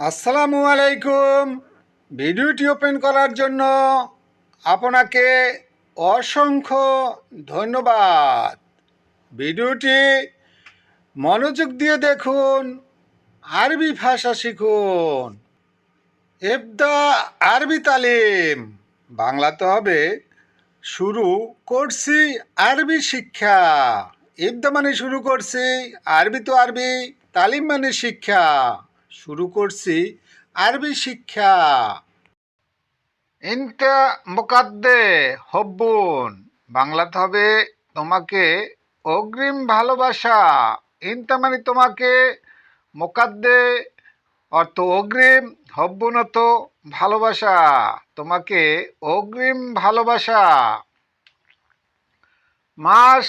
আসসালামু আলাইকুম। ভিডিওটি ওপেন করার জন্য আপনাকে অসংখ্য ধন্যবাদ। ভিডিওটি মনোযোগ দিয়ে দেখুন, আরবি ভাষা শিখুন। এবদা আরবি তালিম। বাংলাতে হবে শুরু করছি আরবি শিক্ষা। ইবদা মানে শুরু করছি, আরবি তো আরবি, তালিম মানে শিক্ষা। শুরু করছি আরবি শিক্ষা। ইনকা মোকাদ্দে হব্বুন, বাংলাতে হবে তোমাকে অগ্রিম ভালোবাসা। ইনতা মানে তোমাকে মোকাদ্দে, অর্থ অগ্রিম, হব্বুন অর্থ ভালোবাসা, তোমাকে অগ্রিম ভালোবাসা। মাস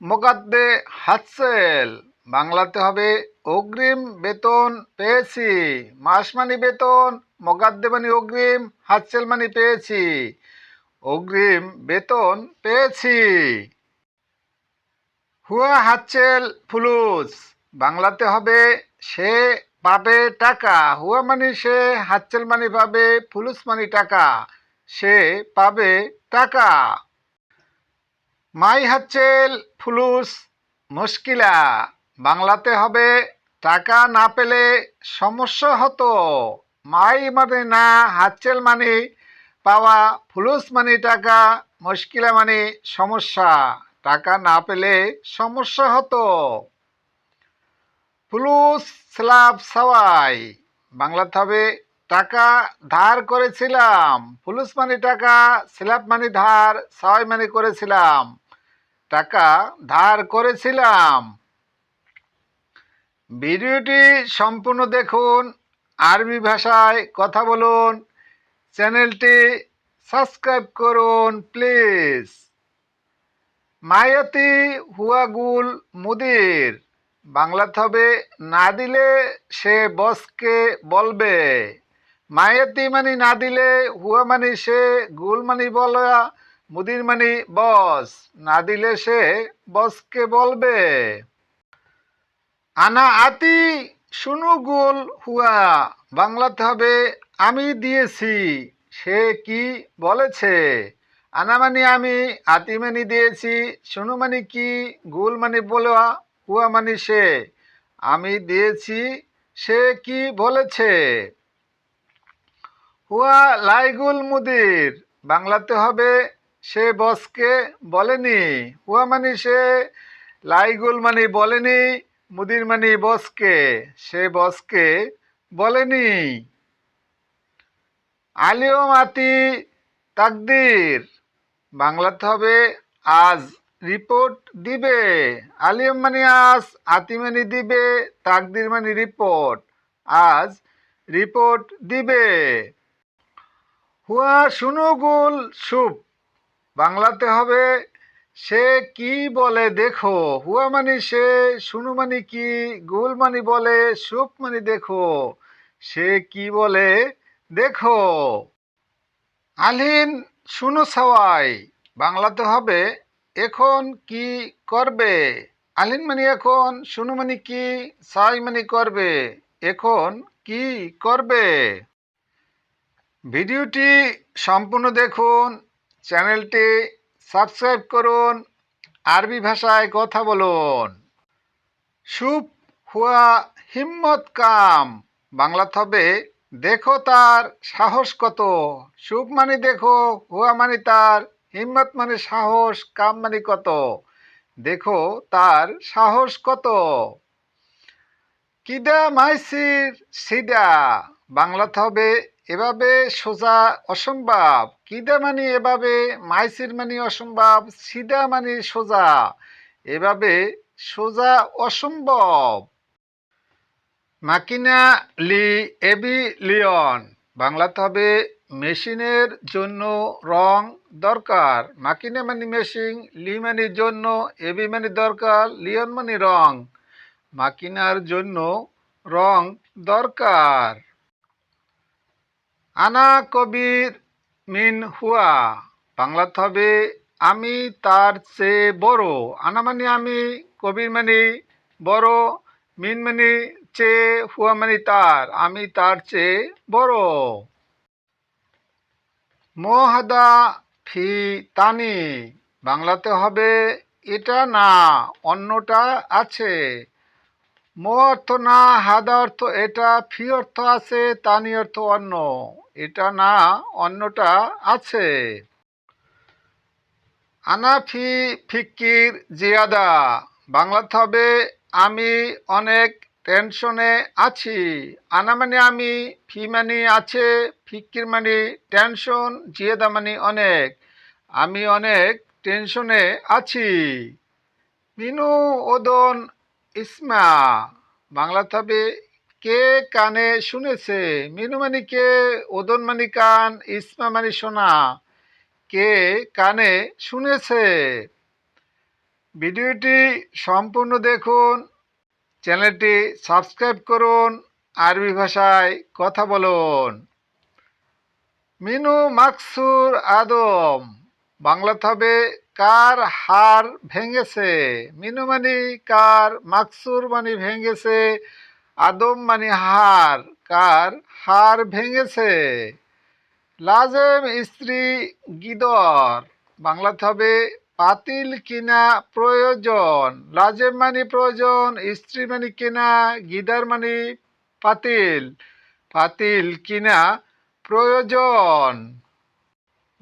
মোকাদ্দে হাতসেল বাংলাতে হবে অগ্রিম বেতন পেয়েছি। মাস মানে বেতন মোকাদ্দে মানে অগ্রিম হাতসেল মানে পেয়েছি। অগ্রিম বেতন পেয়েছি। হুয়া হাতসেল ফুলুস, বাংলাতে হবে সে পাবে টাকা। হুয়া মানে সে, হাতসেল মানি পাবে, ফুলুস মানি টাকা। সে পাবে টাকা। মাই হাতসেল ফুলুস, মুশকিলা। বাংলাতে হবে টাকা না পেলে সমস্যা হতো। মাই মানে না হাতসেল মানে পাওয়া ফুলুস মানে টাকা, মুশকিলা মানে সমস্যা। টাকা না পেলে সমস্যা হতো। ফুলুস স্ল্যাব সাওয়াই। বাংলাতে হবে টাকা ধার করেছিলাম। ফুলুস মানে টাকা স্ল্যাব মানে ধার, সাওয়াই মানে করেছিলাম। টাকা ধার করেছিলাম। ভিডিওটি সম্পূর্ণ দেখুন, আরবি ভাষায় কথা বলুন, চ্যানেলটি সাবস্ক্রাইব করুন, প্লিজ। মায়াতি হুয়াগুল মুদির বাংলাতে হবে না দিলে সে বসকে বলবে। মায়াতি মানে না দিলে, হুয়া মানে সে, গুল মানে বলা মুদির মানে বস, না দিলে সে বসকে বলবে। আনা আতি শুনু গুল হুয়া। বাংলাতে হবে, আমি দিয়েছি, সে কি বলেছে? আনা মানে আমি, আতি মানে দিয়েছি, শুনু মানে কি, গুল মানে বলা, হুয়া মানে সে। আমি দিয়েছি, সে কি বলেছে? হুয়া লাইগুল মুদির, বাংলাতে হবে, সে বসকে বলেনি। হুয়া মানে সে, লাইগুল মানে বলেনি মুদির মানে বসকে, সে বসকে বলেনি। আলিও মাতি তাকদির, বাংলাতে হবে আজ রিপোর্ট দিবে। আলিম মানে আজ, আতি মানে দিবে, তাকদির মানে রিপোর্ট, আজ রিপোর্ট দিবে। হুয়া শুনুগুল সুপ, বাংলাতে হবে সে কি বলে দেখো? হুয়া মানে সে, শুনু মানে কি, গুল মানে বলে, সুপ মানে দেখো। সে কি বলে দেখো? আলিন, শুনো সাওয়াই, বাংলাতে হবে, এখন কি করবে? আলিন মানে এখন, শুনু মানে কি, সাই মানে করবে, এখন কি করবে? ভিডিওটি সম্পূর্ণ দেখুন, চ্যানেলটি সাবস্ক্রাইব করুন, আরবি ভাষায় কথা বলুন। সুপ হুয়া হিম্মত কাম। বাংলা হবে দেখো তার সাহস কত। সুপ মানে দেখো, হুয়া মানে তার, হিম্মত মানে সাহস, কাম মানে কত। দেখো তার সাহস কত। কিদা মাইসির সিদা। বাংলাতে হবে এভাবে সোজা অসম্ভব। কিদা মানে এভাবে, মাইসির মানে অসম্ভব, সিদা মানে সোজা। এভাবে সোজা অসম্ভব। মাকিনা লি এবি লিয়ন বাংলাতে হবে মেশিনের জন্য রং দরকার। মাকিনা মানে মেশিন, লি মানে জন্য এবি মানে দরকার, লিয়ন মানে রং। মাকিনার জন্য রং দরকার। আনা কবির মিন হুয়া বাংলাতে হবে আমি তার চেয়ে বড়। আনা মানে আমি, কবির মানে বড়, মিন মানে চেয়ে, হুয়া মানে তার, আমি তার চেয়ে বড়। মহাদা ফি তানি, বাংলাতে হবে এটা না, অন্যটা আছে। ম অর্থ না, হাদা অর্থ এটা, ফি অর্থ আছে, তানি অর্থ অন্য। এটা না, অন্যটা আছে। আনাফি ফিকির জিয়াদা, বাংলাতে হবে, আমি অনেক টেনশনে আছি। আনা মানে আমি, ফি মানে আছে ফিকির মানে টেনশন, জিয়াদা মানে অনেক। আমি অনেক টেনশনে আছি। মিনু ওদন ইসমা, বাংলাতে হবে কে কানে শুনেছে? মিনু মানে কে, ওদন মানে কান, ইসমা মানে শোনা কে কানে শুনেছে? ভিডিওটি সম্পূর্ণ দেখুন, চ্যানেলটি সাবস্ক্রাইব করুন, আরবি ভাষায় কথা বলুন। মিনু মাকসুর আদম বাংলাতে হবে কার হার ভেঙেছে? মিনু মানে কার, মাকসুর মানে ভেঙেছে? আদম মানে হার, কার? হার ভেঙেছে। লাজেম স্ত্রী গিদর। বাংলাতে হবে পাতিল কিনা প্রয়োজন। লাজেম মানে প্রয়োজন, স্ত্রী মানে কিনা, গিদার মানে পাতিল পাতিল কিনা প্রয়োজন।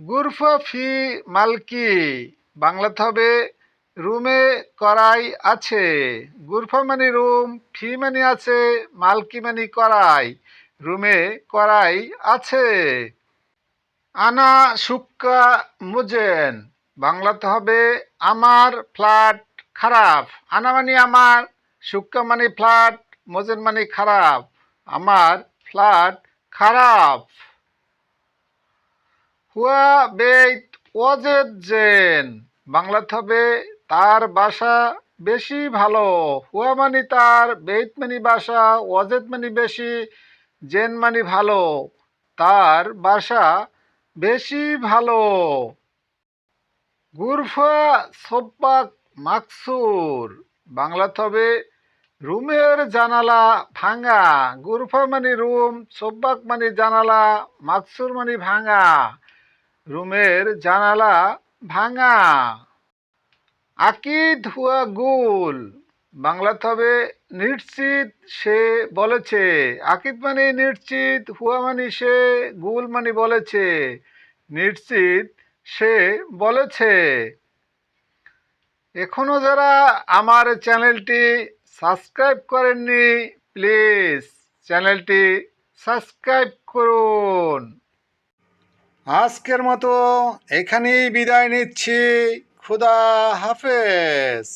গুরফা ফি মালকি। বাংলাতে হবে রুমে করাই আছে। গুরফা মানে রুম ফি মানে আছে মালকি মানে করাই। রুমে করাই আছে। আনা সুক্কা মুজেন, বাংলাতে হবে আমার ফ্ল্যাট খারাপ। আনা মানে আমার, সুক্কা মানে ফ্ল্যাট, মোজেন মানে খারাপ। আমার ফ্ল্যাট খারাপ। হুয়া বেত ওয়াজেদ জেন, বাংলাতে হবে তার বাসা বেশি ভালো। হুয়া মানে তার বেত মানে বাসা ওয়াজেদ মানে বেশি জেন মানে ভালো। তার বাসা বেশি ভালো। গুরফা সব্বাক মাকসুর। বাংলাতে হবে রুমের জানালা ভাঙা। গুরফা মানে রুম সব্বাক মানে জানালা, মাকসুর মানে ভাঙা। রুমের জানালা ভাঙা। আকিদ হুয়া গুল। বাংলাতে হবে নিশ্চিত সে বলেছে। আকিদ মানে নিশ্চিত হুয়া মানে সে, গুল মানে বলেছে। নিশ্চিত সে বলেছে। এখনও যারা আমার চ্যানেলটি সাবস্ক্রাইব করেননি, প্লিজ চ্যানেলটি সাবস্ক্রাইব করুন। আজকের মতো এখানেই বিদায় নিচ্ছি। খুদা হাফেজ।